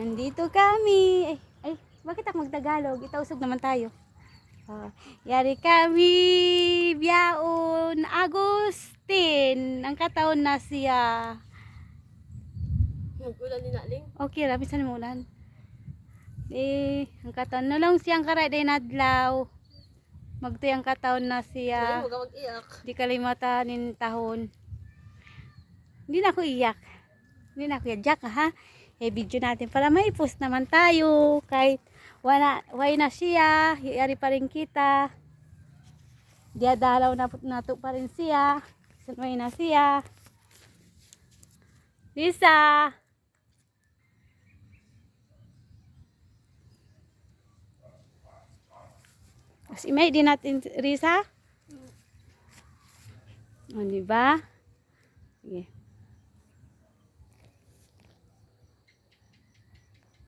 Nandito kami. Ay, ay bakit ako magtagalog? Itausog naman tayo. Ah, yari kami, biyaon, Agustin. Ang kataon na siya. Nagkulan ni Naling. Okay, rabi sa mulan. Eh, ang kataon. Nulong siyang karay day nadlaw. Magtuyang kataon na siya. Huwag ka mag-iyak. Di kalimata nin tahon. Hindi na ako iyak. Hindi na ako iyak ha. Eh, video natin para may post naman tayo. Kahit wala, why na siya. Yari pa rin kita. Diadalaw na nato pa rin siya. Sanway na siya. Lisa! Si May, di natin, Risa? O, di ba?